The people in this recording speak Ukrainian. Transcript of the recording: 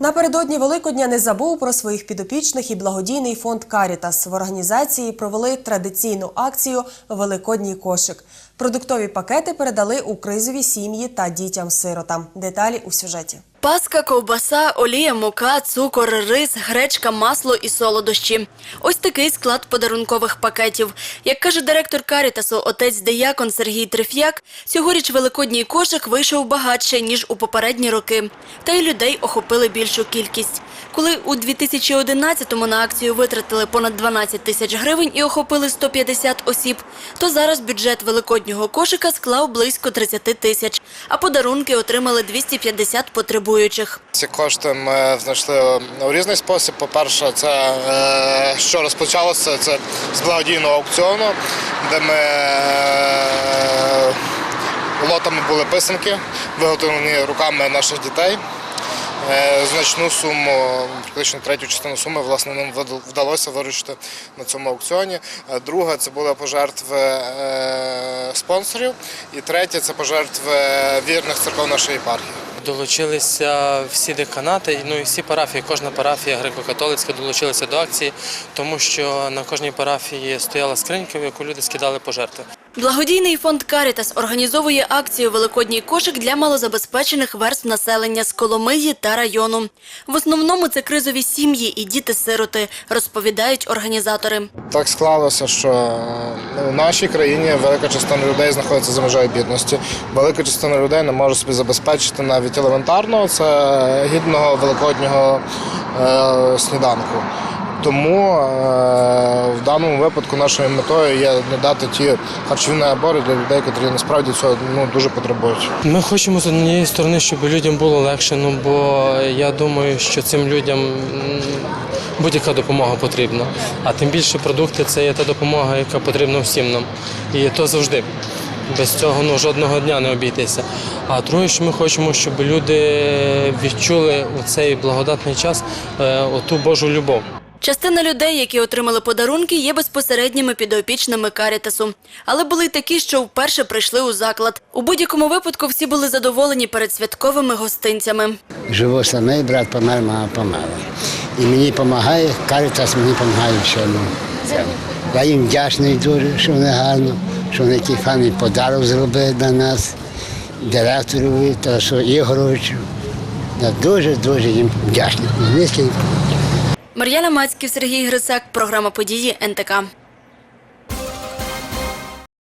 Напередодні Великодня не забув про своїх підопічних і благодійний фонд Карітас. В організації провели традиційну акцію Великодній кошик. Продуктові пакети передали у кризові сім'ї та дітям-сиротам. Деталі у сюжеті. Паска, ковбаса, олія, мука, цукор, рис, гречка, масло і солодощі. Ось такий склад подарункових пакетів. Як каже директор Карітасу, отець Деякон Сергій Триф'як, цьогоріч великодній кошик вийшов багатше, ніж у попередні роки. Та й людей охопили більшу кількість. Коли у 2011-му на акцію витратили понад 12 тисяч гривень і охопили 150 осіб, то зараз бюджет великоднього кошика склав близько 30 тисяч, а подарунки отримали 250 потребуючих. Ці кошти ми знайшли у різний спосіб. По-перше, це е, що розпочалося це з благодійного аукціону, де ми е, лотами були писанки, виготовлені руками наших дітей. Е, Значну суму, практично третю частину суми, власне, нам вдалося виручити на цьому аукціоні. Е, Друга це були пожертви е, спонсорів. І третє це пожертви вірних церков нашої єпархії. Долучилися всі деканати, ну і всі парафії. Кожна парафія греко-католицька долучилася до акції, тому що на кожній парафії стояла скринька, в яку люди скидали пожертви. Благодійний фонд Карітас організовує акцію Великодній кошик для малозабезпечених верств населення з Коломиї та району. В основному це кризові сім'ї і діти-сироти, розповідають організатори. Так склалося, що е, у нашій країні велика частина людей знаходиться за межею бідності. Велика частина людей не може собі забезпечити навіть елементарного це гідного великоднього е, сніданку. Тому е, в даному випадку нашою метою є надати ті харчові набори для людей, які насправді цього ну, дуже потребують. Ми хочемо з однієї сторони, щоб людям було легше, ну бо я думаю, що цим людям будь-яка допомога потрібна. А тим більше продукти це є та допомога, яка потрібна всім нам. І то завжди. Без цього ну, жодного дня не обійтися. А друге, що ми хочемо, щоб люди відчули у цей благодатний час е, оту Божу любов. Частина людей, які отримали подарунки, є безпосередніми підопічними Карітасу. Але були й такі, що вперше прийшли у заклад. У будь-якому випадку всі були задоволені перед святковими гостинцями. Живу самий, брат помер, мама померла. І мені допомагає, Карітас мені допомагає всьому. Я їм вдячний дуже, що вони гарно, що вони такий файний подарок зробили для нас, директору Тарасу Ігоровичу. Я дуже-дуже їм вдячний. Мар'яна Мацьків, Сергій Грицак, програма події НТК.